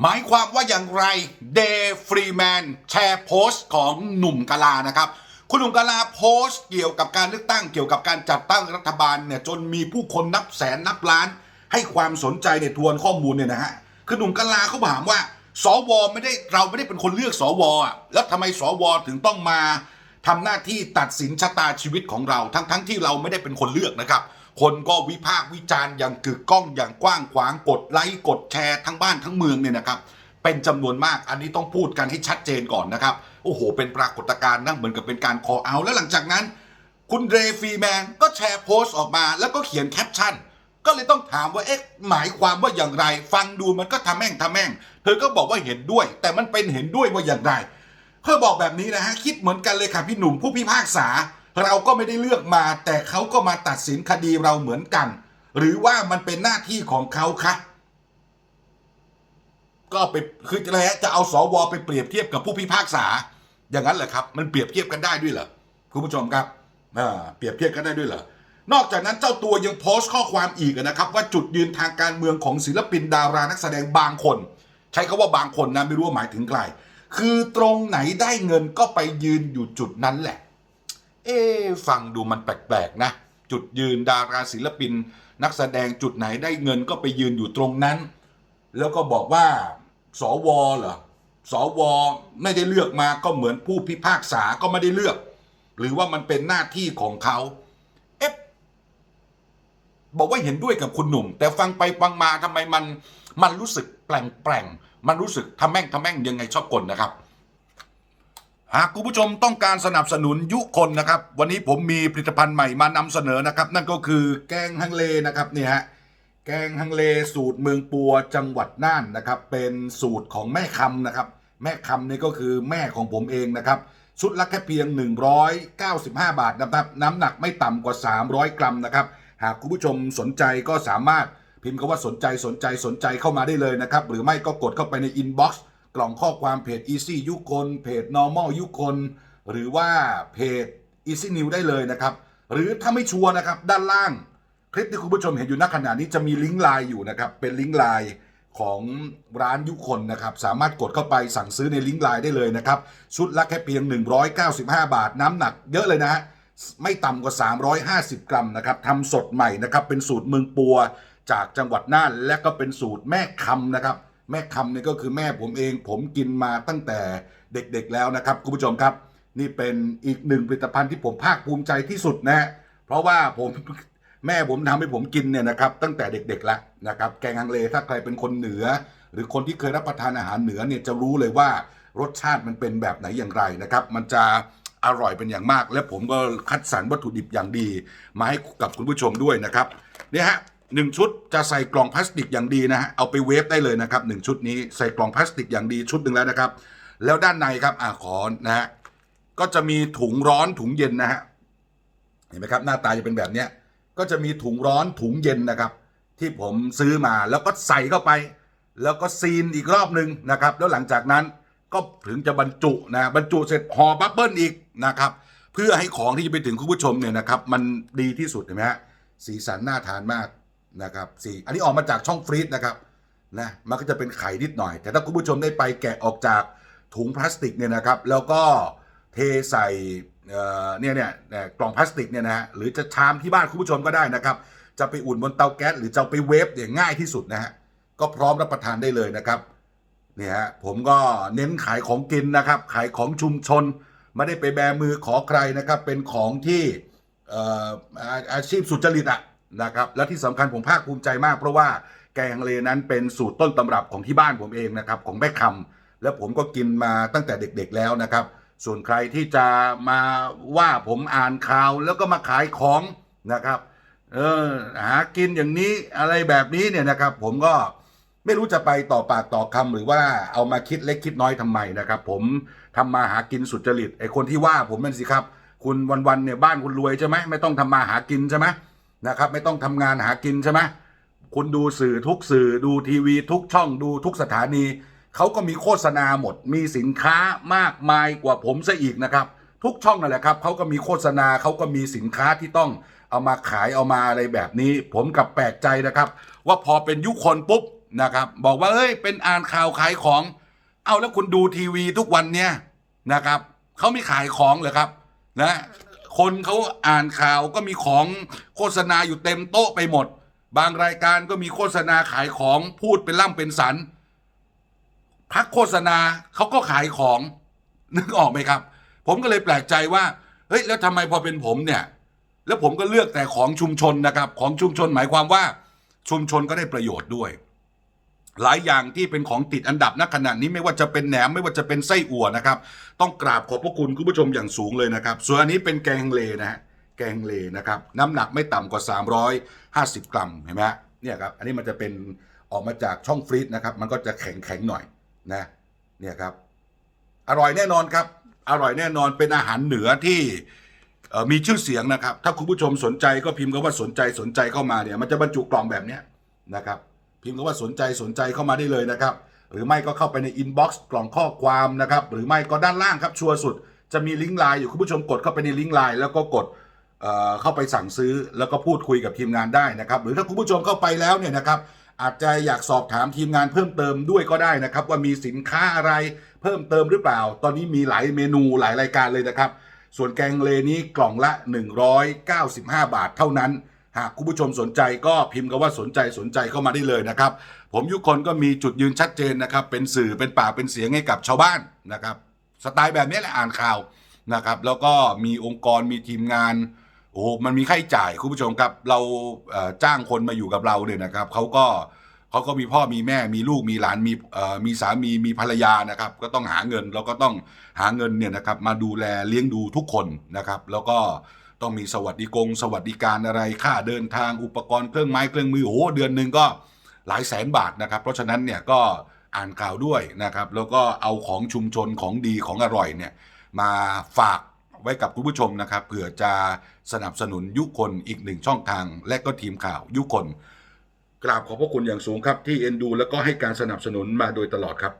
หมายความว่าอย่างไรเดย์ฟรีแมนแชร์โพสต์ของหนุ่มกะลานะครับ คุณหนุ่มกะลาโพสต์เกี่ยวกับการเลือกตั้งเกี่ยวกับการจัดตั้งรัฐบาลเนี่ยจนมีผู้คนนับแสนนับล้าน ให้ความสนใจเนี่ยทวนข้อมูลเนี่ยนะฮะคือหนุ่มกะลาเขาถามว่าสวไม่ได้เราไม่ได้เป็นคนเลือกสวอะแล้วทำไมสวถึงต้องมา ทำหน้าที่ตัดสินชะตาชีวิตของเรา ทั้งทั้งที่เราไม่ได้เป็นคนเลือกนะครับ คนก็วิพากษ์วิจารณ์อย่างกึกก้องอย่างกว้างขวางกดไลค์กดแชร์ทั้งบ้านทั้งเมืองเนี่ยนะครับ เป็นจำนวนมากอันนี้ต้องพูดกันให้ชัดเจนก่อนนะครับ โอ้โห เป็นปรากฏการณ์นะเหมือนกับเป็นการคอเอาแล้วหลังจากนั้น คุณเรฟีแมนก็แชร์โพสต์ออกมา แล้วก็เขียนแคปชั่นก็เลยต้องถามว่าเอ๊ะหมายความว่าอย่างไร ฟังดูมันก็ทำแม่งทำแม่ง เธอก็บอกว่าเห็นด้วย แต่มันเป็นเห็นด้วยว่าอย่างไร เธอบอกแบบนี้นะฮะคิดเหมือนกันเลยค่ะพี่หนุ่มผู้พิพากษา เราก็ไม่ได้เลือกมา แต่เขาก็มาตัดสินคดีเราเหมือนกัน หรือว่ามันเป็นหน้าที่ของเขาคะก็ไปคืออะไรฮะจะเอาสวไปเปรียบเทียบกับผู้พิพากษา อย่างนั้นเหรอครับ มันเปรียบเทียบกันได้ด้วยเหรอคุณผู้ชมครับอ่าเปรียบเทียบกันได้ด้วยเหรอนอกจากนั้นเจ้าตัวยังโพสต์ข้อความอีกนะครับ ว่าจุดยืนทางการเมืองของศิลปินดารานักแสดงบางคน ใช้คาว่าบางคนนะไม่รู้ว่าหมายถึงใคร คือตรงไหนได้เงินก็ไปยืนอยู่จุดนั้นแหละ เอ๊ฟังดูมันแปลกๆนะ จุดยืนดาราศิลปิน นักแสดงจุดไหนได้เงินก็ไปยืนอยู่ตรงนั้น แล้วก็บอกว่าสวเหรอสวไม่ได้เลือกมาก็เหมือนผู้พิพากษาก็ไม่ได้เลือก หรือว่ามันเป็นหน้าที่ของเขาเอ๊ะบอกว่าเห็นด้วยกับคุณหนุ่ม แต่ฟังไปฟังมาทำไมมันมันรู้สึกแปลงแปลงๆ มันรู้สึกทำแม่งทำแม่งยังไงชอบกลนะครับ หากคุณผู้ชมต้องการสนับสนุนยุคนนะครับ วันนี้ผมมีผลิตภัณฑ์ใหม่มานำเสนอนะครับ นั่นก็คือแกงฮังเลนะครับนี่ฮะแกงฮังเลสูตรเมืองปัวจังหวัดน่านนะครับ เป็นสูตรของแม่คำนะครับ แม่คำนี่ก็คือแม่ของผมเองนะครับชุดละแค่เพียง 195 บาทนะครับ น้ำหนักไม่ต่ำกว่า 300 กรัมนะครับ หากคุณผู้ชมสนใจก็สามารถ พิมพ์คำว่าสนใจสนใจสนใจเข้ามาได้เลยนะครับ หรือไม่ก็กดเข้าไปในอินบ็อกซ์กล่องข้อความเพจ Easy ยุคนเพจ Normal ยุคนหรือว่าเพจ Easy New ได้เลยนะครับ หรือถ้าไม่ชัวร์นะครับ ด้านล่าง คลิปที่คุณผู้ชมเห็นอยู่ณขณะนี้จะมีลิงก์ไลน์อยู่นะครับ เป็นลิงก์ไลน์ของร้านยุคนนะครับ สามารถกดเข้าไปสั่งซื้อในลิงก์ไลน์ได้เลยนะครับ ชุดละแค่เพียง 195 บาท น้ำหนักเยอะเลยนะฮะไม่ต่ำกว่า 350 กรัมนะครับทำสดใหม่นะครับ เป็นสูตรเมืองปัว จากจังหวัดน่านและก็เป็นสูตรแม่คำนะครับ แม่คำเนี่ยก็คือแม่ผมเอง ผมกินมาตั้งแต่เด็กๆแล้วนะครับคุณผู้ชมครับ นี่เป็นอีกหนึ่งผลิตภัณฑ์ที่ผมภาคภูมิใจที่สุดนะฮะเพราะว่าผมแม่ผมทำให้ผมกินเนี่ยนะครับตั้งแต่เด็กๆแล้วนะครับแกงฮังเลถ้าใครเป็นคนเหนือ หรือคนที่เคยรับประทานอาหารเหนือเนี่ยจะรู้เลยว่ารสชาติมันเป็นแบบไหนอย่างไรนะครับ มันจะอร่อยเป็นอย่างมาก และผมก็คัดสรรวัตถุดิบอย่างดี มาให้กับคุณผู้ชมด้วยนะครับเนี่ยฮะ หนึ่งชุดจะใส่กล่องพลาสติกอย่างดีนะฮะเอาไปเวฟได้เลยนะครับหนึ่งชุดนี้ใส่กล่องพลาสติกอย่างดีชุดหนึ่งแล้วนะครับ แล้วด้านในครับอ่าขอนะฮะก็จะมีถุงร้อนถุงเย็นนะฮะเห็นไหมครับ หน้าตาจะเป็นแบบเนี้ยก็จะมีถุงร้อนถุงเย็นนะครับ ที่ผมซื้อมาแล้วก็ใส่เข้าไป แล้วก็ซีนอีกรอบหนึ่งนะครับ แล้วหลังจากนั้นก็ถึงจะบรรจุนะบรรจุเสร็จห่อบับเบิ้ลอีกนะครับ เพื่อให้ของที่จะไปถึงคุณผู้ชมเนี่ยนะครับ มันดีที่สุดเห็นไหมฮะสีสันน่าทานมาก นะครับสี่อันนี้ออกมาจากช่องฟรีซนะครับนะมันก็จะเป็นไข่นิดหน่อย แต่ถ้าคุณผู้ชมได้ไปแกะออกจากถุงพลาสติกเนี่ยนะครับ แล้วก็เทใส่เนี่ยเนี่ยกล่องพลาสติกเนี่ยนะฮะหรือจะชามที่บ้านคุณผู้ชมก็ได้นะครับ จะไปอุ่นบนเตาแก๊สหรือจะไปเวฟเนี่ยง่ายที่สุดนะฮะก็พร้อมรับประทานได้เลยนะครับเนี่ยฮะผมก็เน้นขายของกินนะครับ ขายของชุมชน ไม่ได้ไปแบมือขอใครนะครับ เป็นของที่อออาอาชีพสุจริตอะ นะครับ และที่สำคัญผมภาคภูมิใจมาก เพราะว่าแกงเลนั้นเป็นสูตรต้นตำรับของที่บ้านผมเองนะครับของแม่คำแล้วผมก็กินมาตั้งแต่เด็กๆแล้วนะครับ ส่วนใครที่จะมาว่าผมอ่านข่าวแล้วก็มาขายของนะครับเออหากินอย่างนี้อะไรแบบนี้เนี่ยนะครับ ผมก็ไม่รู้จะไปต่อปากต่อคำหรือว่าเอามาคิดเล็กคิดน้อยทำไมนะครับ ผมทำมาหากินสุจริตไอ้คนที่ว่าผมนั่นสิครับ คุณวันๆเนี่ยบ้านคุณรวยใช่ไหมไม่ต้องทำมาหากินใช่ไหม นะครับ ไม่ต้องทำงานหากินใช่ไหมคุณดูสื่อทุกสื่อดูทีวีทุกช่องดูทุกสถานีเขาก็มีโฆษณาหมด มีสินค้ามากมายกว่าผมซะอีกนะครับ ทุกช่องนั่นแหละครับเขาก็มีโฆษณาเขาก็มีสินค้าที่ต้องเอามาขายเอามาอะไรแบบนี้ ผมกับแปลกใจนะครับ ว่าพอเป็นยุคคนปุ๊บนะครับ บอกว่าเอ้ยเป็นอ่านข่าวขายของ เอาแล้วคุณดูทีวีทุกวันเนี่ยนะครับเขาไม่ขายของเหรอครับนะ คนเขาอ่านข่าวก็มีของโฆษณาอยู่เต็มโต๊ะไปหมด บางรายการก็มีโฆษณาขายของพูดเป็นล่ำเป็นสันพักโฆษณาเขาก็ขายของนึกออกไหมครับ ผมก็เลยแปลกใจว่าเฮ้ยแล้วทำไมพอเป็นผมเนี่ย แล้วผมก็เลือกแต่ของชุมชนนะครับ ของชุมชนหมายความว่าชุมชนก็ได้ประโยชน์ด้วย หลายอย่างที่เป็นของติดอันดับณขณะนี้ไม่ว่าจะเป็นแหนมไม่ว่าจะเป็นไส้อั่วนะครับ ต้องกราบขอบพระคุณคุณผู้ชมอย่างสูงเลยนะครับ ส่วนอันนี้เป็นแกงเลนะฮะแกงเลนะครับ น้ำหนักไม่ต่ำกว่า 350 กรัมเห็นไหมฮะเนี่ยครับอันนี้มันจะเป็นออกมาจากช่องฟรีซนะครับ มันก็จะแข็งแข็งๆหน่อยนะเนี่ยครับ อร่อยแน่นอนครับ อร่อยแน่นอนเป็นอาหารเหนือที่มีชื่อเสียงนะครับ ถ้าคุณผู้ชมสนใจก็พิมพ์คำว่าสนใจสนใจเข้ามาเนี่ย มันจะบรรจุกล่องแบบนี้นะครับ พิมพ์คำว่าสนใจสนใจเข้ามาได้เลยนะครับ หรือไม่ก็เข้าไปในอินบ็อกซ์กล่องข้อความนะครับ หรือไม่ก็ด้านล่างครับชัวร์สุด จะมีลิงก์ไลน์อยู่คุณผู้ชมกดเข้าไปในลิงก์ไลน์แล้วก็กดเเข้าไปสั่งซื้อแล้วก็พูดคุยกับทีมงานได้นะครับ หรือถ้าคุณผู้ชมเข้าไปแล้วเนี่ยนะครับอาจจะอยากสอบถามทีมงานเพิ่มเติมด้วยก็ได้นะครับ ว่ามีสินค้าอะไรเพิ่มเติมหรือเปล่า ตอนนี้มีหลายเมนูหลายรายการเลยนะครับ ส่วนแกงเลนี้กล่องละ 195 บาทเท่านั้น หากคุณผู้ชมสนใจก็พิมพ์คำว่าสนใจสนใจเข้ามาได้เลยนะครับ ผมยุคนก็มีจุดยืนชัดเจนนะครับ เป็นสื่อเป็นปากเป็นเสียงให้กับชาวบ้านนะครับสไตล์แบบนี้แหละอ่านข่าวนะครับ แล้วก็มีองค์กรมีทีมงานโอ้โหมันมีค่าใช้จ่ายคุณผู้ชมครับเราจ้างคนมาอยู่กับเราเนี่ยนะครับเขาก็เขาก็มีพ่อมีแม่มีลูกมีหลานมีมีสามีมีภรรยานะครับ ก็ต้องหาเงินแล้วก็ต้องหาเงินเนี่ยนะครับ มาดูแลเลี้ยงดูทุกคนนะครับ แล้วก็ ต้องมีสวัสดิกง สวัสดิการอะไรค่าเดินทางอุปกรณ์เครื่องไม้เครื่องมือโอ้เดือนหนึ่งก็หลายแสนบาทนะครับ เพราะฉะนั้นเนี่ยก็อ่านข่าวด้วยนะครับ แล้วก็เอาของชุมชนของดีของอร่อยเนี่ยมาฝากไว้กับคุณผู้ชมนะครับเผื่อจะสนับสนุนยุคนอีกหนึ่งช่องทาง และก็ทีมข่าวยุคนกราบขอบพระคุณอย่างสูงครับที่เอ็นดู แล้วก็ให้การสนับสนุนมาโดยตลอดครับ